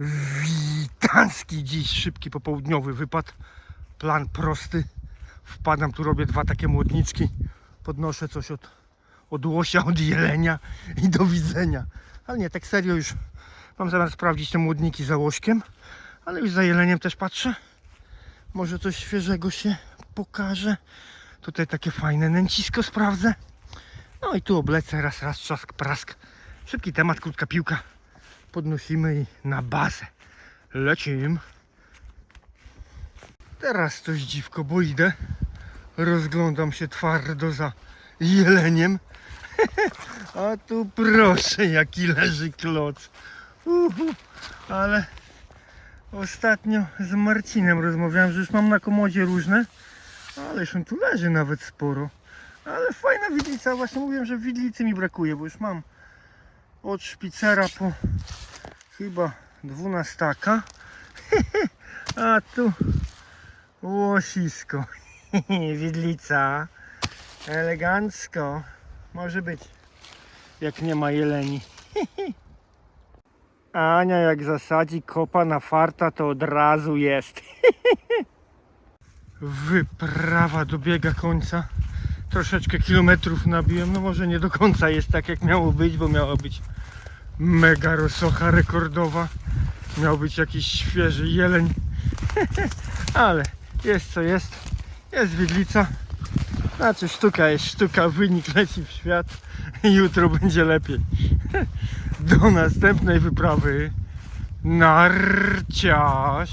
Witanski dziś szybki popołudniowy wypad. Plan prosty. Wpadam tu, robię dwa takie młodniczki. Podnoszę coś od, od łosia, od jelenia i do widzenia. Ale nie, tak serio już mam zamiar sprawdzić te młodniki za łośkiem. Ale już za jeleniem też patrzę. Może coś świeżego się pokaże. Tutaj takie fajne nęcisko sprawdzę. No i tu oblecę raz, raz, trzask, prask. Szybki temat, krótka piłka. Podnosimy i na bazę. Lecimy. Teraz coś dziwko, bo idę. Rozglądam się twardo za jeleniem. A tu proszę, jaki leży kloc. Uhu, ale ostatnio z Marcinem rozmawiałem, że już mam na komodzie różne. Ależ on tu leży nawet sporo. Ale fajna widlica, właśnie mówiłem, że widlicy mi brakuje, bo już mam od szpicera po chyba dwunastaka. A tu łosisko. Widlica. Elegancko. Może być. Jak nie ma jeleni. Ania jak zasadzi kopa na farta, to od razu jest. Wyprawa dobiega końca. Troszeczkę kilometrów nabiłem. No może nie do końca jest tak jak miało być, bo miała być mega rosocha rekordowa. Miał być jakiś świeży jeleń. Ale jest co jest. Jest widlica. Znaczy sztuka jest sztuka, wynik leci w świat. Jutro będzie lepiej. Do następnej wyprawy. Narciarz.